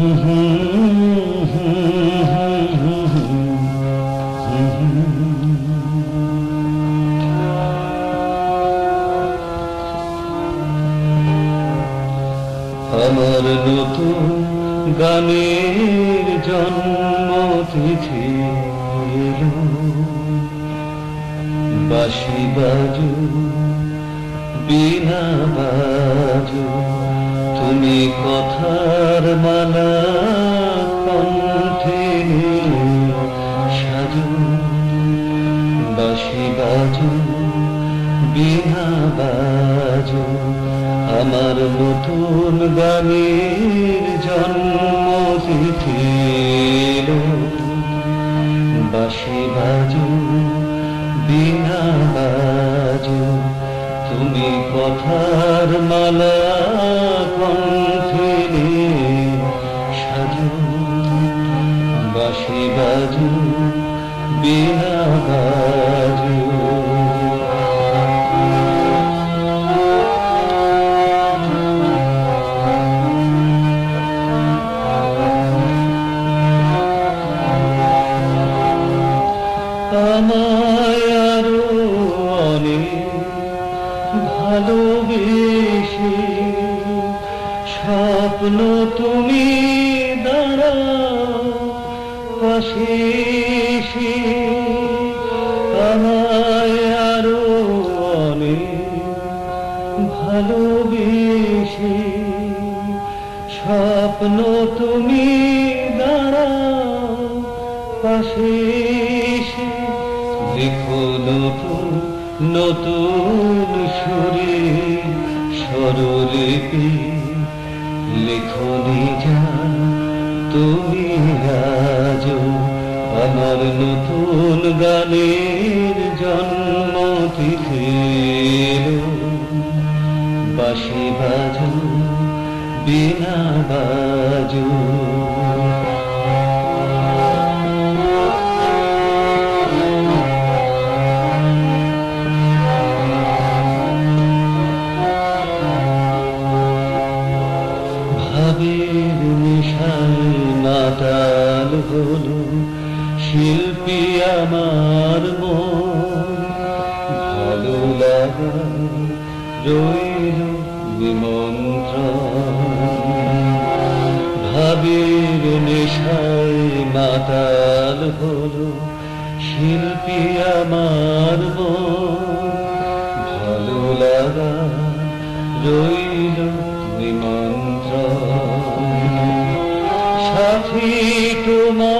আমার নতুন গানের জন্মতিথি এলো। বাসি বাজু বিনা বাজু তুমি কথার মালা বাসি বাজু, বিনা বাজু আমার নতুন গানের জন্মতিথি। বাসি বাজু, বিনা বাজু তুমি কথার মালা ভালোবেসে স্বপ্ন তুমি দাঁড়াও, পাশে এসে। আমায় আরও অনেক ভালোবেসে স্বপ্ন তুমি দাঁড়াও, পাশে এসে লিখো নতুন নতুন সুরে স্বরলিপি লেখো নিজান তুমি আজ আমার নতুন গানের জন্মতিথি এলো। বাঁশি বাজু, বিনা বাজু শিল্পী আমার মন। ভালো লাগা রইল নিমন্ত্রণ। ভাবের নেশায় মাতাল হলো শিল্পী আমার মন। ভালো লাগা রইল নিমন্ত্রণ। সাথী তোমার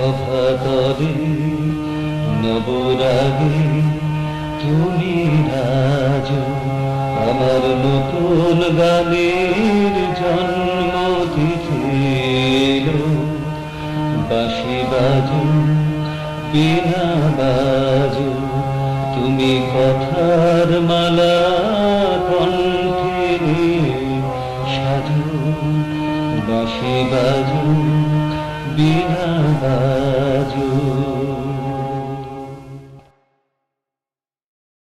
সভা তরে নবরাগে, তুমি রাজ আমার নতুন গানের জন্মতিথি এলো। বাঁশি বাজু, বিনা বাজু, তুমি কথার মালা কণ্ঠে সাজু বাঁশি বাজু, বিনা বাজু